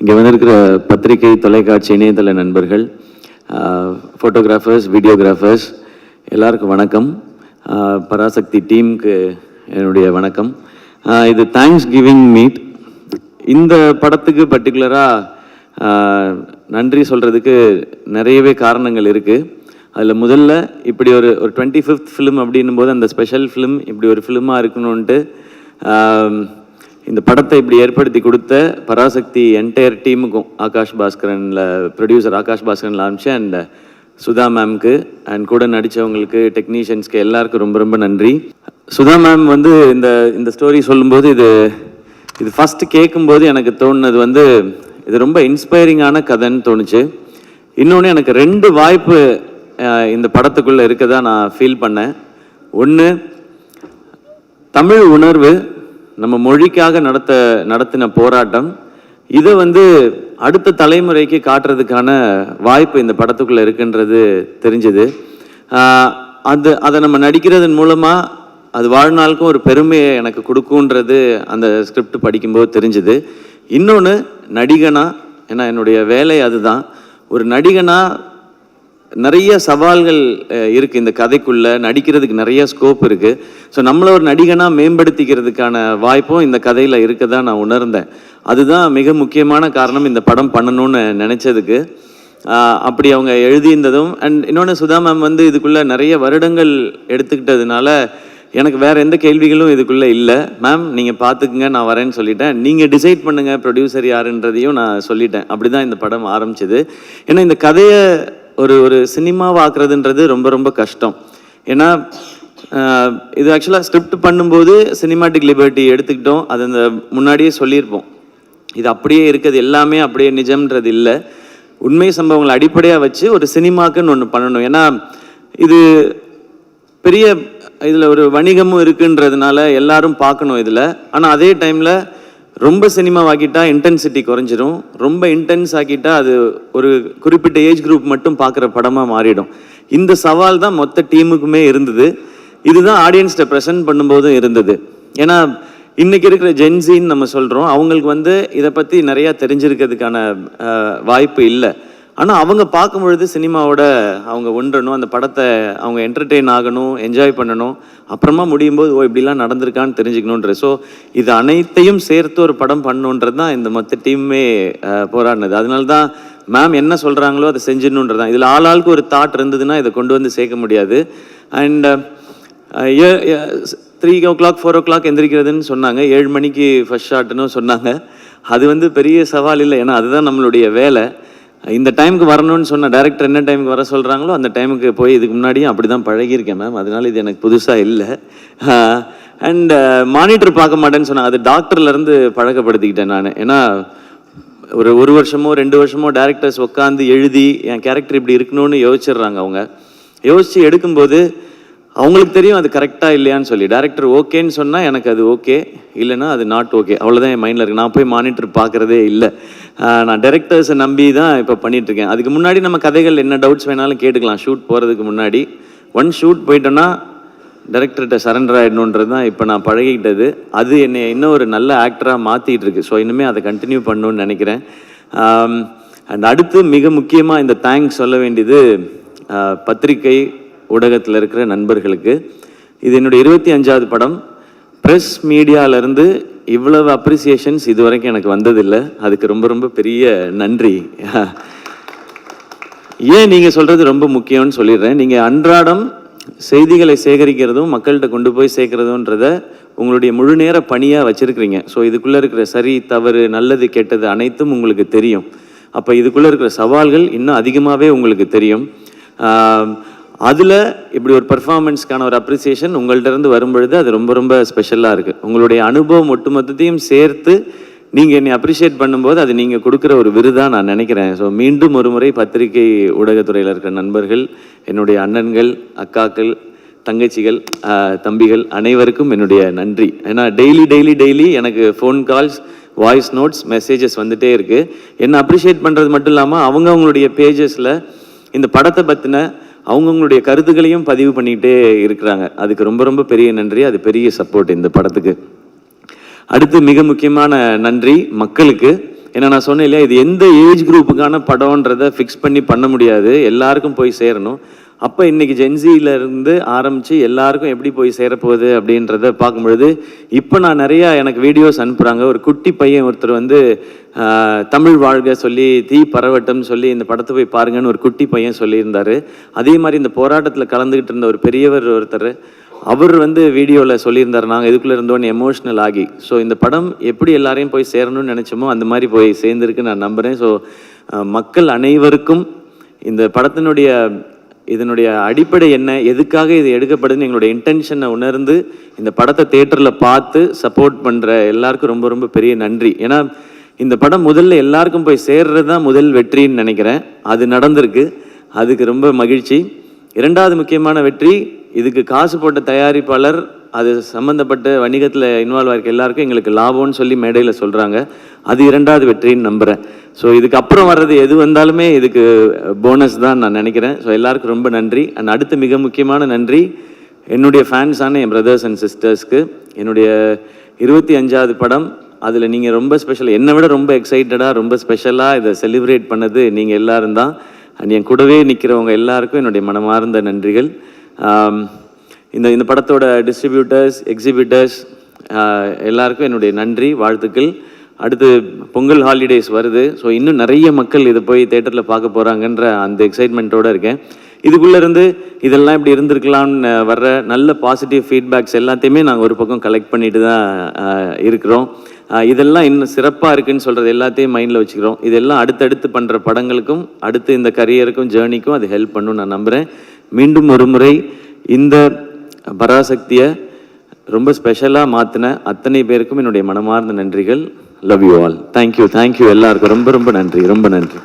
இங்கே வந்திருக்கிற பத்திரிகை தொலைக்காட்சி இணையதள நண்பர்கள் ஃபோட்டோகிராஃபர்ஸ் வீடியோகிராஃபர்ஸ் எல்லாருக்கும் வணக்கம். பராசக்தி டீமுக்கு என்னுடைய வணக்கம். இது தேங்க்ஸ் கிவிங் மீட் இந்த படத்துக்கு பர்டிகுலராக நன்றி சொல்கிறதுக்கு நிறையவே காரணங்கள் இருக்குது அதில் முதல்ல இப்படி ஒரு ஒரு டுவெண்ட்டி ஃபிஃப்த் ஃபிலிம் அப்படின்னும் போது அந்த ஸ்பெஷல் ஃபிலிம் இப்படி ஒரு ஃபிலிமாக இருக்கணுன்ட்டு இந்த படத்தை இப்படி ஏற்படுத்தி கொடுத்த பராசக்தி என்டையர் டீமுக்கும் ஆகாஷ் பாஸ்கரனில் ப்ரொடியூசர் ஆகாஷ் பாஸ்கரனில் ஆரம்பிச்சு அண்ட் சுதா மேம்க்கு அண்ட் கூட நடித்தவங்களுக்கு டெக்னீஷியன்ஸ்க்கு எல்லாருக்கும் ரொம்ப ரொம்ப நன்றி. சுதா மேம் வந்து இந்த இந்த ஸ்டோரி சொல்லும்போது இது இது ஃபஸ்ட்டு கேட்கும்போது எனக்கு தோணுனது வந்து இது ரொம்ப இன்ஸ்பைரிங்கான கதைன்னு தோணுச்சு. இன்னொன்று எனக்கு ரெண்டு வாய்ப்பு இந்த படத்துக்குள்ளே இருக்கதா நான் ஃபீல் பண்ணேன். ஒன்று தமிழ் உணர்வு நம்ம மொழிக்காக நடத்த நடத்தின போராட்டம் இதை வந்து அடுத்த தலைமுறைக்கு காட்டுறதுக்கான வாய்ப்பு இந்த படத்துக்குள்ளே இருக்குன்றது தெரிஞ்சது. அது அதை நம்ம நடிக்கிறதன் மூலமாக அது வாழ்நாளுக்கும் ஒரு பெருமையை எனக்கு கொடுக்குன்றது அந்த ஸ்கிரிப்ட் படிக்கும்போது தெரிஞ்சுது. இன்னொன்று நடிகனா ஏன்னா என்னுடைய வேலை அதுதான். ஒரு நடிகனாக நிறைய சவால்கள் இருக்குது இந்த கதைக்குள்ள. நடிக்கிறதுக்கு நிறைய ஸ்கோப் இருக்குது ஸோ நம்மளை ஒரு நடிகனாக மேம்படுத்திக்கிறதுக்கான வாய்ப்பும் இந்த கதையில் இருக்க தான் நான் உணர்ந்தேன். அதுதான் மிக முக்கியமான காரணம் இந்த படம் பண்ணணும்னு நினச்சதுக்கு. அப்படி அவங்க எழுதியிருந்ததும் அண்ட் இன்னொன்று சுதா மேம் வந்து இதுக்குள்ளே நிறைய வருடங்கள் எடுத்துக்கிட்டதுனால எனக்கு வேறு எந்த கேள்விகளும் இதுக்குள்ளே இல்லை. மேம் நீங்கள் பார்த்துக்குங்க நான் வரேன்னு சொல்லிட்டேன். நீங்கள் டிசைட் பண்ணுங்கள் ப்ரொடியூசர் யாருன்றதையும் நான் சொல்லிட்டேன். அப்படி தான் இந்த படம் ஆரம்பிச்சிது. ஏன்னா இந்த கதையை ஒரு ஒரு சினிமாவாக்குறதுன்றது ரொம்ப ரொம்ப கஷ்டம். ஏன்னா இது ஆக்சுவலாக ஸ்கிரிப்ட் பண்ணும்போது சினிமாட்டிக் லிபர்ட்டி எடுத்துக்கிட்டோம். அது அந்த முன்னாடியே சொல்லியிருப்போம். இது அப்படியே இருக்குது. எல்லாமே அப்படியே நிஜம்ன்றது இல்லை. உண்மை சம்பவங்களை அடிப்படையாக வச்சு ஒரு சினிமாக்குன்னு ஒன்று பண்ணணும். ஏன்னா இது பெரிய இதில் ஒரு வணிகமும் இருக்குன்றதுனால எல்லாரும் பார்க்கணும் இதில். ஆனால் அதே டைமில் ரொம்ப சினிமாவாக்கிட்டா இன்டென்சிட்டி குறைஞ்சிரும். ரொம்ப இன்டென்ஸ் ஆக்கிட்டா அது ஒரு குறிப்பிட்ட ஏஜ் குரூப் மட்டும் பார்க்குற படமாக மாறிடும். இந்த சவால் தான் மொத்த டீமுக்குமே இருந்தது. இதுதான் ஆடியன்ஸ்கிட்ட ப்ரெசென்ட் பண்ணும்போதும் இருந்தது. ஏன்னா இன்றைக்கி இருக்கிற ஜென்சின்னு நம்ம சொல்கிறோம் அவங்களுக்கு வந்து இதை பற்றி நிறையா தெரிஞ்சிருக்கிறதுக்கான வாய்ப்பு இல்லை. ஆனால் அவங்க பார்க்கும் பொழுது சினிமாவோட அவங்க ஒன்றணும் அந்த படத்தை அவங்க என்டர்டெயின் ஆகணும் என்ஜாய் பண்ணணும் அப்புறமா முடியும் போது ஓ இப்படிலாம் நடந்திருக்கான்னு தெரிஞ்சுக்கணுன்ற. ஸோ இது அனைத்தையும் சேர்த்து ஒரு படம் பண்ணணுன்றது தான் இந்த மொத்த டீமுமே போராடினது. அதனால தான் மேம் என்ன சொல்கிறாங்களோ அதை செஞ்சிடணுன்றது தான். இதில் ஆளாளுக்கு ஒரு தாட் இருந்ததுன்னா இதை கொண்டு வந்து சேர்க்க முடியாது. And three o'clock four o'clock எந்திரிக்கிறதுன்னு சொன்னாங்க. ஏழு மணிக்கு ஃபர்ஸ்ட் ஷாட்னு சொன்னாங்க. அது வந்து பெரிய சவால் இல்லை. ஏன்னா அதுதான் நம்மளுடைய வேலை. இந்த டைமுக்கு வரணும்னு சொன்ன டேரக்டர் என்ன டைமுக்கு வர சொல்கிறாங்களோ அந்த டைமுக்கு போய் இதுக்கு முன்னாடியும் அப்படி தான் பழகியிருக்கேன் மேம் அதனால இது எனக்கு புதுசாக இல்லை. அண்ட் மானிட்டர் பார்க்க மாட்டேன்னு சொன்னாங்க. அது டாக்டர்லேருந்து பழக்கப்படுத்திக்கிட்டேன் நான். ஏன்னா ஒரு ஒரு வருஷமோ ரெண்டு வருஷமோ டேரக்டர்ஸ் உட்காந்து எழுதி என் கேரக்டர் இப்படி இருக்கணும்னு யோசிச்சிடுறாங்க அவங்க. யோசித்து எடுக்கும்போது அவங்களுக்கு தெரியும் அது கரெக்டாக இல்லையான்னு சொல்லி. டேரக்டர் ஓகேன்னு சொன்னால் எனக்கு அது ஓகே. இல்லைன்னா அது நாட் ஓகே அவ்வளோதான் என் மைண்டில் இருக்குது நான் போய் மானிட்டர் பார்க்குறதே இல்லை. நான் டேரக்டர்ஸை நம்பி தான் இப்போ பண்ணிகிட்ருக்கேன் அதுக்கு முன்னாடி நம்ம கதைகள் என்ன டவுட்ஸ் வேணாலும் கேட்டுக்கலாம். ஷூட் போகிறதுக்கு முன்னாடி. ஒன் ஷூட் போயிட்டோன்னா டேரக்டர்கிட்ட சரண்டர் ஆகிடணுன்றது தான் இப்போ நான் பழகிக்கிட்டது. அது என்னை இன்னும் ஒரு நல்ல ஆக்டராக மாற்றிக்கிட்டு இருக்குது ஸோ இன்னுமே அதை கண்டினியூ பண்ணணும்னு நினைக்கிறேன். அண்ட் அடுத்து மிக முக்கியமாக இந்த தேங்க்ஸ் சொல்ல வேண்டியது பத்திரிக்கை பத்திரிகை ஊடகத்தில் இருக்கிற நண்பர்களுக்கு. இது என்னுடைய இருபத்தி அஞ்சாவது படம். ப்ரெஸ் மீடியாவிலேருந்து இவ்வளவு அப்ரிசியேஷன்ஸ் இது வரைக்கும் எனக்கு வந்ததில்லை. அதுக்கு ரொம்ப ரொம்ப பெரிய நன்றி. ஏன் நீங்கள் சொல்கிறது ரொம்ப முக்கியம்னு சொல்லிடுறேன். நீங்கள் அன்றாடம் செய்திகளை சேகரிக்கிறதும் மக்கள்கிட்ட கொண்டு போய் சேர்க்கறதுன்றத உங்களுடைய முழு நேர பணியாக வச்சுருக்கிறீங்க. ஸோ இதுக்குள்ளே இருக்கிற சரி தவறு நல்லது கெட்டது அனைத்தும் உங்களுக்கு தெரியும். அப்போ இதுக்குள்ளே இருக்கிற சவால்கள் இன்னும் அதிகமாகவே உங்களுக்கு தெரியும். அதில் இப்படி ஒரு பெர்ஃபார்மன்ஸ்க்கான ஒரு அப்ரிசியேஷன் உங்கள்கிட்டருந்து வரும்பொழுது அது ரொம்ப ரொம்ப ஸ்பெஷலாக இருக்குது உங்களுடைய அனுபவம் ஒட்டுமொத்தத்தையும் சேர்த்து நீங்கள் என்னை அப்ரிஷியேட் பண்ணும்போது அது நீங்கள் கொடுக்குற ஒரு விருதாக நான் நினைக்கிறேன். ஸோ மீண்டும் ஒரு முறை பத்திரிகை ஊடகத்துறையில் இருக்கிற நண்பர்கள் என்னுடைய அண்ணன்கள் அக்காக்கள் தங்கச்சிகள் தம்பிகள் அனைவருக்கும் என்னுடைய நன்றி. ஏன்னா டெய்லி டெய்லி டெய்லி எனக்கு phone calls voice notes messages வந்துகிட்டே இருக்குது என்னை அப்ரிஷியேட் பண்ணுறது மட்டும் இல்லாமல் அவங்க அவங்களுடைய பேஜஸில் இந்த படத்தை பற்றின அவங்கவுங்களுடைய கருத்துக்களையும் பதிவு பண்ணிக்கிட்டே இருக்கிறாங்க. அதுக்கு ரொம்ப ரொம்ப பெரிய நன்றி. அது பெரிய சப்போர்ட் இந்த படத்துக்கு. அடுத்து மிக முக்கியமான நன்றி மக்களுக்கு. ஏன்னா நான் சொன்னேன் இல்லையா இது எந்த ஏஜ் குரூப்புக்கான படம்ன்றதை ஃபிக்ஸ் பண்ணி பண்ண முடியாது. எல்லாருக்கும் போய் சேரணும். அப்போ இன்றைக்கி ஜென்சியிலேருந்து ஆரம்பித்து எல்லாருக்கும் எப்படி போய் சேரப்போகுது அப்படின்றத பார்க்கும்பொழுது இப்போ நான் நிறையா எனக்கு வீடியோஸ் அனுப்புகிறாங்க ஒரு குட்டி பையன் ஒருத்தர் வந்து தமிழ் வாழ்க சொல்லி தீ பரவட்டம் சொல்லி இந்த படத்தை போய் பாருங்கன்னு ஒரு குட்டி பையன் சொல்லியிருந்தாரு. அதே மாதிரி இந்த போராட்டத்தில் கலந்துக்கிட்டு இருந்த ஒரு பெரியவர் ஒருத்தர் அவர் வந்து வீடியோவில் சொல்லியிருந்தார் நாங்கள் இதுக்குள்ளே இருந்தோன்னு எமோஷ்னல் ஆகி. ஸோ இந்த படம் எப்படி எல்லாரையும் போய் சேரணும்னு நினச்சோமோ அந்த மாதிரி போய் சேர்ந்துருக்கு நான் நம்புகிறேன் ஸோ மக்கள் அனைவருக்கும் இந்த படத்தினுடைய இதனுடைய அடிப்படை என்ன? எதுக்காக இது எடுக்கப்படுதுன்னு எங்களுடைய இன்டென்ஷனை உணர்ந்து இந்த படத்தை தேட்டரில் பார்த்து சப்போர்ட் பண்ணுற எல்லாருக்கும் ரொம்ப ரொம்ப பெரிய நன்றி. ஏன்னா இந்த படம் முதல்ல எல்லாருக்கும் போய் சேர்றது தான் முதல் வெற்றின்னு நினைக்கிறேன். அது நடந்திருக்கு. அதுக்கு ரொம்ப மகிழ்ச்சி. இரண்டாவது முக்கியமான வெற்றி இதுக்கு காசு போட்ட தயாரிப்பாளர் அது சம்மந்தப்பட்ட வணிகத்தில் இன்வால்வ் ஆகிருக்க எல்லாருக்கும் எங்களுக்கு லாபம்னு சொல்லி மேடையில் சொல்கிறாங்க அது இரண்டாவது வெற்றின்னு நம்புகிறேன் ஸோ இதுக்கு அப்புறம் வர்றது எது வந்தாலுமே இதுக்கு போனஸ் தான் நான் நினைக்கிறேன். ஸோ எல்லாருக்கும் ரொம்ப நன்றி. அண்ட் அடுத்து மிக முக்கியமான நன்றி என்னுடைய ஃபேன்ஸான என் பிரதர்ஸ் அண்ட் சிஸ்டர்ஸ்க்கு என்னுடைய இருபத்தி அஞ்சாவது படம் அதில் நீங்கள் ரொம்ப ஸ்பெஷல் என்னை விட ரொம்ப எக்ஸைட்டடாக ரொம்ப ஸ்பெஷலாக இதை செலிப்ரேட் பண்ணது நீங்கள் எல்லாரும் தான். அண்ட் என் கூடவே நிற்கிறவங்க எல்லாருக்கும் என்னுடைய மனமார்ந்த நன்றிகள். இந்த இந்த படத்தோட டிஸ்ட்ரிபியூட்டர்ஸ் எக்ஸிபிட்டர்ஸ் எல்லாருக்கும் என்னுடைய நன்றி வாழ்த்துக்கள். அடுத்து பொங்கல் ஹாலிடேஸ் வருது. ஸோ இன்னும் நிறைய மக்கள் இதை போய் தேட்டரில் பார்க்க போகிறாங்கன்ற அந்த எக்ஸைட்மெண்ட்டோடு இருக்கேன். இதுக்குள்ளேருந்து இதெல்லாம் இப்படி இருந்திருக்கலாம்னு வர்ற நல்ல பாசிட்டிவ் ஃபீட்பேக்ஸ் எல்லாத்தையுமே நாங்கள் ஒரு பக்கம் கலெக்ட் பண்ணிட்டு தான் இருக்கிறோம். இதெல்லாம் இன்னும் சிறப்பாக இருக்குன்னு சொல்கிறது எல்லாத்தையும் மைண்டில் வச்சுக்கிறோம். இதெல்லாம் அடுத்தடுத்து பண்ணுற படங்களுக்கும் அடுத்து இந்த கரியருக்கும் ஜேர்னிக்கும் அது ஹெல்ப் பண்ணும் நான் நம்புகிறேன் மீண்டும் ஒரு முறை இந்த பராசக்தியை ரொம்ப ஸ்பெஷலாக மாற்றின அத்தனை பேருக்கும் என்னுடைய மனமார்ந்த நன்றிகள். Love you all thank you thank you எல்லாருக்கும் ரொம்ப ரொம்ப நன்றி ரொம்ப நன்றி.